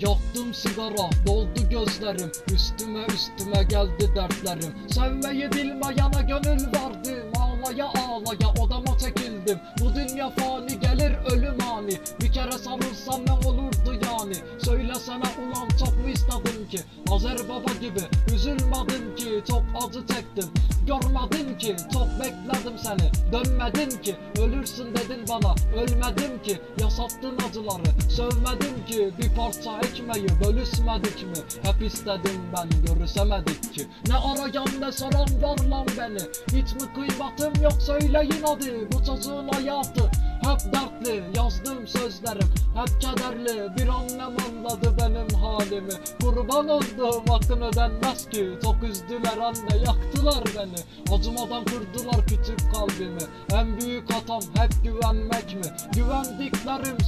Yaktım sigara, doldu gözlerim. Üstüme üstüme geldi dertlerim. Sevmeyi bilmeyene gönül verdim. Ağlaya ağlaya odama çekildim istedim ki Azer baba gibi üzülmedim ki Çok acı çektim. Görmedim ki çok bekledim seni. Dönmedin ki ölürsün dedin bana. Ölmedim ki yasattın acıları. Sövmedim ki bir parça ekmeği Bölüşmedik mi? Hep istedim ben Görüşemedik ki. Ne arayan ne soran var lan beni. Hiç mi kıymetim yok söyleyin hadi. Bu çocuğun hayatı hep dertli Yazdığım sözlerim hep kederli Bir annem anladı benim halimi. Kurban olduğum hakkın ödenmez ki. Çok üzdüler anne yaktılar beni. Acımadan kırdılar küçük kalbimi. En büyük hatam hep güvenmek mi? Güvendiklerim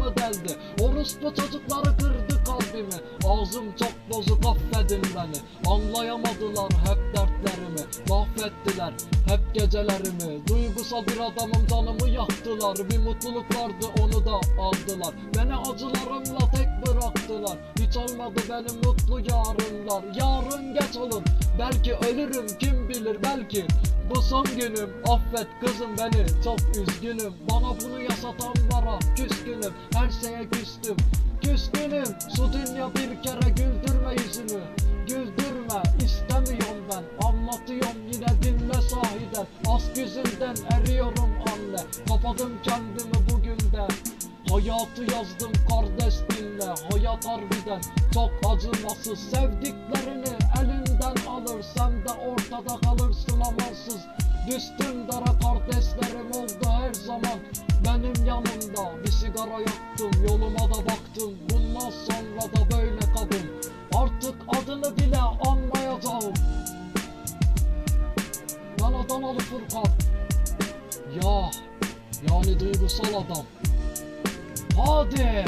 sırtımı deldi Orospu çocukları kırdı kalbimi. Ağzım çok bozuk affedin beni. Anlayamadılar hep dertlerimi. Mahvettiler hep gecelerimi. Duygusal bir adamım canımı yaktılar. Bir mutluluk vardı onu da aldılar. Beni acılarımla tek bıraktılar. Hiç olmadı benim mutlu yarınlar. Yarın geç olur Belki ölürüm kim bilir belki bu son günüm. Affet kızım beni. Çok üzgünüm. Bana bunu yasatanlara küskünüm. Her şeye küstüm. Küskünüm. Şu dünya bir kere güldürme yüzümü Güldürme. İstemiyorum ben. Anlatıyorum yine dinle sahiden. Aşk yüzünden eriyorum anne. Kapadım kendimi bugün de. Hayatı yazdım kardeş dinle. Hayat harbiden çok acımasız. Sevdiklerini elinden Benim yanımda bir sigara yaktım Yoluma da baktım Bundan sonra da böyle kabul Artık adını bile anmayacağım. Ben Adanalı Furkan. Ya Yani duygusal adam. Hadi